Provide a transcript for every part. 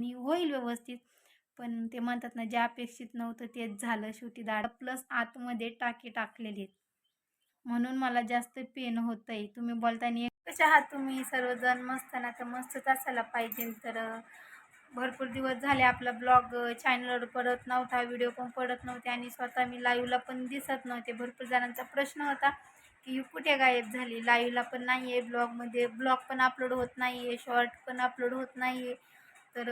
मी होईल व्यवस्थित. पण ते म्हणतात ना जे अपेक्षित नव्हतं तेच झालं. शेवटी दाढ प्लस आतमध्ये टाके टाकलेले आहेत. म्हणून मला जास्त पेन होतं आहे तुम्ही बोलताना कसे आहात तुम्ही? सर्वजण मस्त ना? तर मस्तच असायला पाहिजे तर भरपूर दिवस झाले आपला ब्लॉग चॅनलवर पडत नव्हता. व्हिडिओ पण पडत नव्हते आणि स्वतः मी लाईव्हला पण दिसत नव्हते. भरपूर जणांचा प्रश्न होता की कुठे गायब झाली? लाईव्हला पण नाही आहे ब्लॉगमध्ये ब्लॉग पण अपलोड होत नाही आहे शॉर्ट पण अपलोड होत नाही आहे तर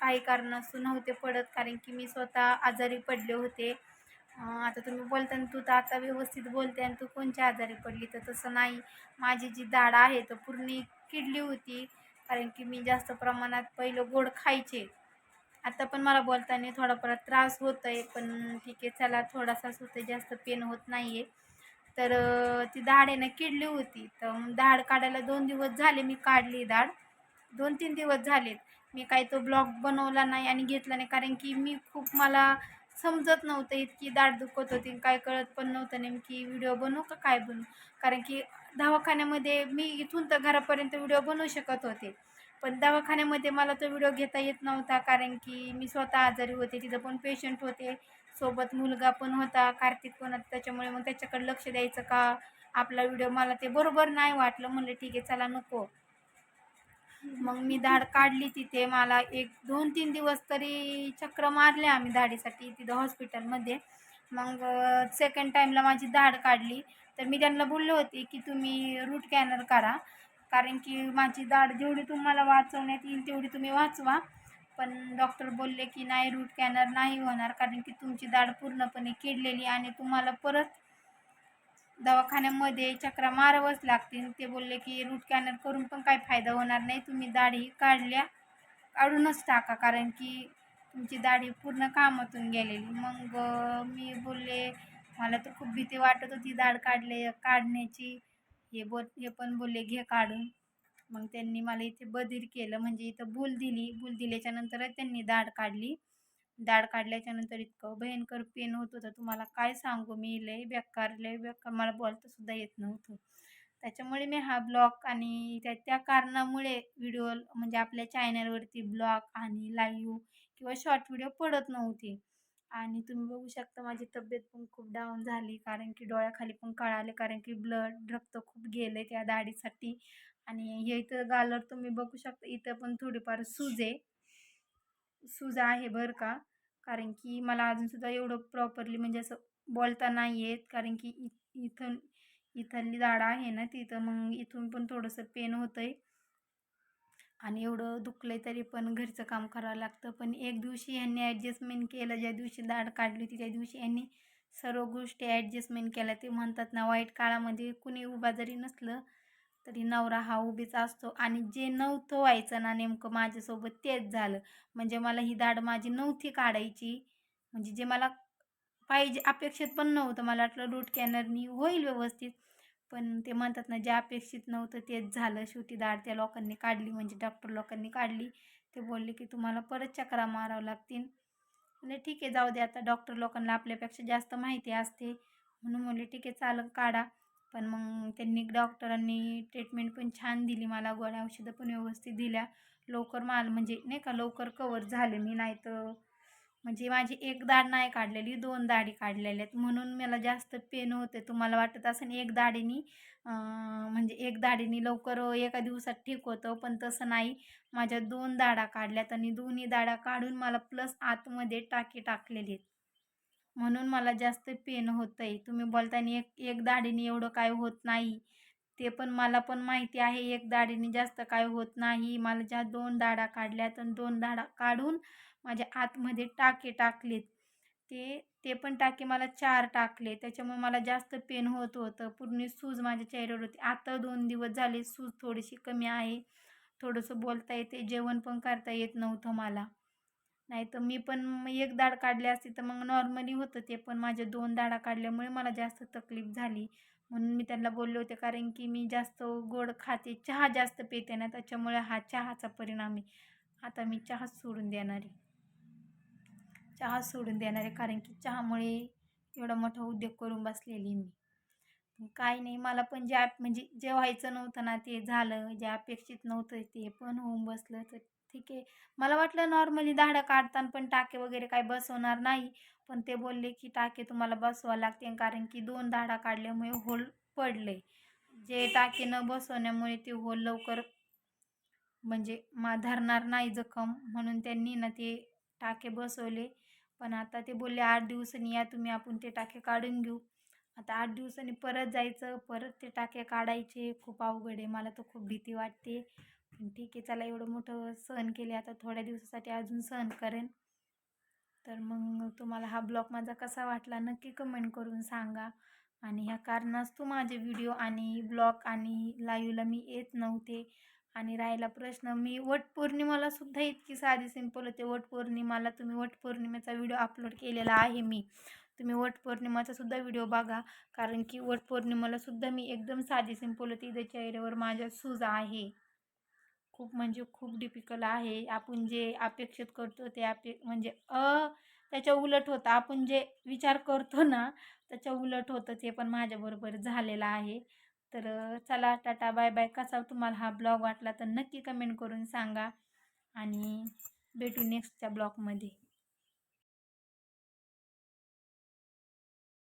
काही कारणास्तव नव्हते पडत कारण की मी स्वतः आजारी पडले होते. आता तुम्ही बोलताना तू तर आता व्यवस्थित बोलते आणि तू कोणच्या आजारी पडली? तर तसं नाही. माझी जी दाढ आहे तर पूर्ण किडली होती. कारण की मी जास्त प्रमाणात पहिलं गोड खायचे. आता पण मला बोलताना थोडाफार त्रास होत आहे पण ठीक आहे चला थोडासाच होतं जास्त पेन होत नाही आहे तर ती दाढ आहे ना किडली होती. तर दाढ काढायला दोन दिवस झाले मी काढली दाढ. दोन तीन दिवस झालेत. मी काही तो ब्लॉग बनवला नाही आणि घेतला नाही. कारण की मी खूप मला समजत नव्हतं इतकी दाट दुखत होती काय कळत पण नव्हतं नेमकी व्हिडिओ बनवू का काय बनवू. कारण की दवाखान्यामध्ये मी इथून तर घरापर्यंत व्हिडिओ बनवू शकत होते. पण दवाखान्यामध्ये मला तो व्हिडिओ घेता येत नव्हता कारण की मी स्वतः आजारी होते तिथं पण पेशंट होते सोबत मुलगा पण होता कार्तिक पण होता. त्याच्यामुळे मग त्याच्याकडे लक्ष द्यायचं का? आपला व्हिडिओ मला ते बरोबर नाही वाटलं. म्हणलं ठीक आहे चला नको. मग मी धाड काढली तिथे. मला एक दोन तीन दिवस तरी चक्र मारले आम्ही धाडीसाठी तिथं हॉस्पिटलमध्ये. मग सेकंड टाईमला माझी धाड काढली. तर मी त्यांना बोलले होते की तुम्ही रूट कॅनर करा. कारण की माझी दाढ जेवढी तुम्हाला वाचवण्यात येईल तेवढी तुम्ही वाचवा. पण डॉक्टर बोलले की नाही रूट कॅनर नाही होणार. कारण की तुमची दाढ पूर्णपणे किडलेली आणि तुम्हाला परत दवाखान्यामध्ये चक्रा मारावंच लागतील. ते बोलले की रूट कॅनर करून पण काही फायदा होणार नाही. तुम्ही दाढी काढल्या काढूनच टाका. कारण की तुमची दाढी पूर्ण कामातून गेलेली. मग मी बोलले मला तर खूप भीती वाटत होती दाढ काढले काढण्याची. हे बोल हे पण बोलले घे काढून. मग त्यांनी मला इथे बधीर केलं. म्हणजे इथं भूल दिली. भूल दिल्याच्यानंतरच त्यांनी दाढ काढली. दाढ काढल्याच्यानंतर इतकं भयंकर पेन होत होतं. तुम्हाला काय सांगू? मी लय बेकार लय बेकार. मला बोलता सुद्धा येत नव्हतं. त्याच्यामुळे मी हा ब्लॉग आणि त्या त्या कारणामुळे व्हिडिओ म्हणजे आपल्या चॅनलवरती ब्लॉग आणि लाईव्ह किंवा शॉर्ट व्हिडिओ पडत नव्हते. आणि तुम्ही बघू शकता माझी तब्येत पण खूप डाऊन झाली. कारण की डोळ्याखाली पण कळाले. कारण की ब्लड रक्त खूप गेले त्या दाढीसाठी. आणि हे इथं गालर तुम्ही बघू शकता इथं पण थोडीफार सूज आहे. सुजा आहे बरं का. कारण की मला अजूनसुद्धा एवढं प्रॉपरली म्हणजे असं बोलता नाही येत. कारण की इ इथं इथली दाढ आहे ना तिथं मग इथून पण थोडंसं पेन होतं आहे आणि एवढं दुखलं आहे तरी पण घरचं काम करावं लागतं. पण एक दिवशी यांनी ॲडजस्टमेंट केलं. ज्या दिवशी दाढ काढली होती त्या दिवशी यांनी सर्व गोष्टी ॲडजस्टमेंट केल्या. ते म्हणतात ना वाईट काळामध्ये कुणी उभा जरी नसलं तरी नवरा हा उभीच असतो. आणि जे नव्हतं व्हायचं ना नेमकं माझ्यासोबत तेच झालं. म्हणजे मला ही दाढ माझी नव्हती काढायची. म्हणजे जे मला पाहिजे अपेक्षित पण नव्हतं. मला वाटलं रूट कॅनरनी होईल व्यवस्थित. पण ते म्हणतात ना जे अपेक्षित नव्हतं तेच झालं. शेवटी दाढ त्या लोकांनी काढली. म्हणजे डॉक्टर लोकांनी काढली. ते बोलले की तुम्हाला परत चक्रा मारावं लागतील. म्हणजे ठीक आहे जाऊ दे आता. डॉक्टर लोकांना आपल्यापेक्षा जास्त माहिती असते. म्हणून म्हणले ठीक आहे चालं काढा. पण मग त्यांनी डॉक्टरांनी ट्रीटमेंट पण छान दिली मला गोळ्या औषधं पण व्यवस्थित दिल्या. लवकर माल म्हणजे नाही का लवकर कवर झाले मी नाही तर म्हणजे माझी एक दाढ नाही काढलेली दोन दाढी काढलेल्या आहेत. म्हणून मला जास्त पेन होते तुम्हाला वाटत असं एक दाढीनी म्हणजे एक दाढीनी लवकर एका दिवसात ठीक होतं पण तसं नाही. माझ्या दोन दाढा काढल्यात आणि दोन्ही दाढा काढून मला प्लस आतमध्ये टाकी टाकलेली आहेत. म्हणून मला जास्त पेन होतं आहे तुम्ही बोलताना एक एक दाढीने एवढं काय होत नाही. ते पण मला पण माहिती आहे एक दाढीने जास्त काय होत नाही. मला ज्या दोन दाढा काढल्यात आणि दोन दाढा काढून माझ्या आतमध्ये टाके टाकलेत. ते ते पण टाके मला चार टाकले. त्याच्यामुळे मला जास्त पेन होत होतं. पूर्ण सूज माझ्या चेहऱ्यावर होती. आता दोन दिवस झाले सूज थोडीशी कमी आहे. थोडंसं बोलता येते. जेवण पण करता येत नव्हतं मला. नाही तर मी पण एक दाढ काढली असती तर मग नॉर्मली होतं ते. पण माझे दोन दाढा काढल्यामुळे मला जास्त तकलीफ झाली. म्हणून मी त्यांना बोलले होते कारण की मी जास्त गोड खाते चहा जास्त पिते ना त्याच्यामुळे हा चहाचा परिणाम आहे. आता मी चहाच सोडून देणार आहे. चहा सोडून देणार आहे कारण की चहामुळे एवढा मोठा उद्योग करून बसलेली मी. काय नाही. मला पण ज्या म्हणजे जे व्हायचं नव्हतं ना ते झालं. जे अपेक्षित नव्हतं ते पण होऊन बसलं. तर ठीक आहे. मला वाटलं नॉर्मली धाडं काढताना पण टाके वगैरे काय बसवणार नाही. पण ते बोलले की टाके तुम्हाला बसवा लागते कारण की दोन दाढा काढल्यामुळे होल पडले. जे टाके न बसवण्यामुळे ते होल लवकर म्हणजे मा धरणार नाही जखम. म्हणून त्यांनी ना ते टाके बसवले. पण आता ते बोलले आठ दिवसांनी या तुम्ही आपण ते टाके काढून घेऊ. आता आठ दिवसांनी परत जायचं परत ते टाके काढायचे. खूप अवघड आहे. मला तर खूप भीती वाटते. पण ठीक आहे चला एवढं मोठं सहन केले. आता थोड्या दिवसासाठी अजून सहन करेन. तर मग तुम्हाला हा ब्लॉग माझा कसा वाटला नक्की कमेंट करून सांगा. आणि ह्या कारणास्तव माझे व्हिडिओ आणि ब्लॉग आणि लाईव्हला मी येत नव्हते. आणि राहिला प्रश्न मी वटपौर्णिमाला सुद्धा इतकी साधी सिंपल होते. वटपौर्णिमाला तुम्ही वटपौर्णिमेचा व्हिडिओ अपलोड केलेला आहे मी. तुम्ही वटपौर्णिमाचा सुद्धा व्हिडिओ बघा. कारण की वटपौर्णिमाला सुद्धा मी एकदम साधी सिंपल होती त्या चेहऱ्यावर माझ्या सूज आहे. खूप म्हणजे खूप डिफिकल्ट आहे. आपण जे अपेक्षित करतो ते अपे म्हणजे अ त्याच्या उलट होतं. आपण जे विचार करतो ना त्याच्या उलट होतं ते पण माझ्याबरोबर झालेलं आहे. तर चला टाटा बाय बाय. कसा तुम्हाला हा ब्लॉग वाटला तर नक्की कमेंट करून सांगा. आणि भेटू नेक्स्टच्या ब्लॉगमध्ये.